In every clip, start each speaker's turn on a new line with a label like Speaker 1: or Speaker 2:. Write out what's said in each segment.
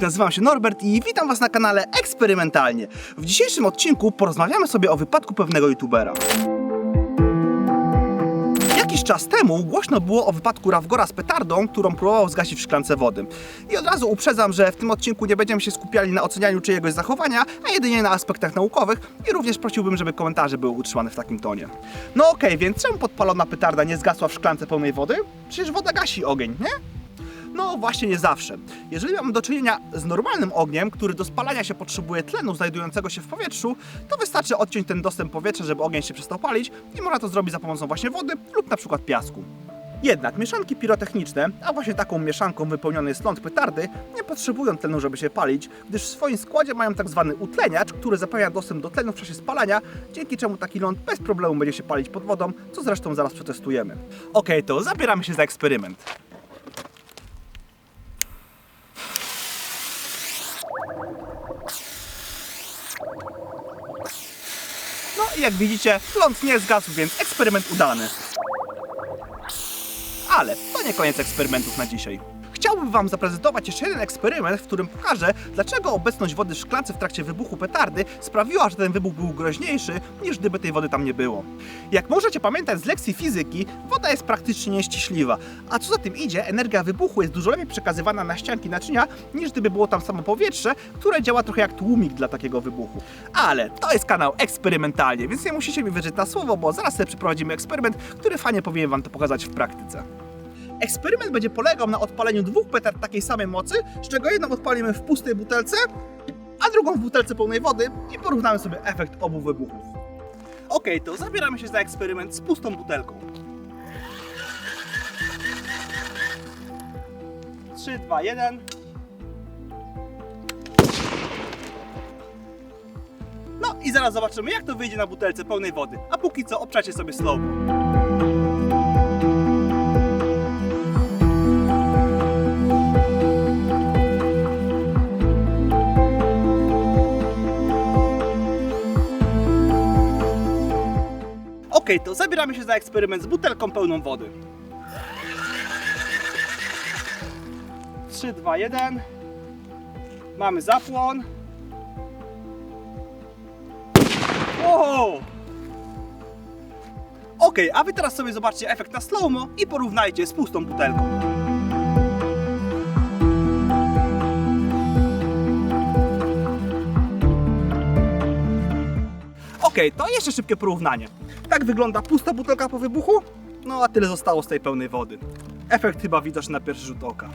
Speaker 1: nazywam się Norbert i witam Was na kanale Eksperymentalnie. W dzisiejszym odcinku porozmawiamy sobie o wypadku pewnego youtubera. Jakiś czas temu głośno było o wypadku Rawgora z petardą, którą próbował zgasić w szklance wody. I od razu uprzedzam, że w tym odcinku nie będziemy się skupiali na ocenianiu czyjegoś zachowania, a jedynie na aspektach naukowych i również prosiłbym, żeby komentarze były utrzymane w takim tonie. No okej, więc czemu podpalona petarda nie zgasła w szklance pełnej wody? Przecież woda gasi ogień, nie? No właśnie nie zawsze. Jeżeli mamy do czynienia z normalnym ogniem, który do spalania się potrzebuje tlenu znajdującego się w powietrzu, to wystarczy odciąć ten dostęp powietrza, żeby ogień się przestał palić i można to zrobić za pomocą właśnie wody lub na przykład piasku. Jednak mieszanki pirotechniczne, a właśnie taką mieszanką wypełniony jest ląd petardy, nie potrzebują tlenu, żeby się palić, gdyż w swoim składzie mają tak zwany utleniacz, który zapewnia dostęp do tlenu w czasie spalania, dzięki czemu taki ląd bez problemu będzie się palić pod wodą, co zresztą zaraz przetestujemy. Okej, to zabieramy się za eksperyment. I jak widzicie, ląd nie zgasł, więc eksperyment udany. Ale to nie koniec eksperymentów na dzisiaj. Chciałbym Wam zaprezentować jeszcze jeden eksperyment, w którym pokażę, dlaczego obecność wody w szklance w trakcie wybuchu petardy sprawiła, że ten wybuch był groźniejszy, niż gdyby tej wody tam nie było. Jak możecie pamiętać z lekcji fizyki, woda jest praktycznie nieściśliwa, a co za tym idzie, energia wybuchu jest dużo lepiej przekazywana na ścianki naczynia, niż gdyby było tam samo powietrze, które działa trochę jak tłumik dla takiego wybuchu. Ale to jest kanał eksperymentalnie, więc nie musicie mi wierzyć na słowo, bo zaraz sobie przeprowadzimy eksperyment, który fajnie powinien Wam to pokazać w praktyce. Eksperyment będzie polegał na odpaleniu dwóch petard takiej samej mocy, z czego jedną odpalimy w pustej butelce, a drugą w butelce pełnej wody i porównamy sobie efekt obu wybuchów. Ok, to zabieramy się za eksperyment z pustą butelką. 3, 2, 1. No i zaraz zobaczymy, jak to wyjdzie na butelce pełnej wody. A póki co obczacie sobie slow. Ok, to zabieramy się za eksperyment z butelką pełną wody. 3, 2, 1. Mamy zapłon. Wow! Ok, a wy teraz sobie zobaczcie efekt na slow-mo i porównajcie z pustą butelką. Okej, to jeszcze szybkie porównanie. Tak wygląda pusta butelka po wybuchu, no a tyle zostało z tej pełnej wody. Efekt chyba widoczny na pierwszy rzut oka.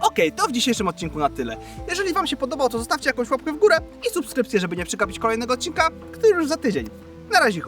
Speaker 1: Okej, to w dzisiejszym odcinku na tyle. Jeżeli Wam się podobał, to zostawcie jakąś łapkę w górę i subskrypcję, żeby nie przegapić kolejnego odcinka, który już za tydzień. Na razie.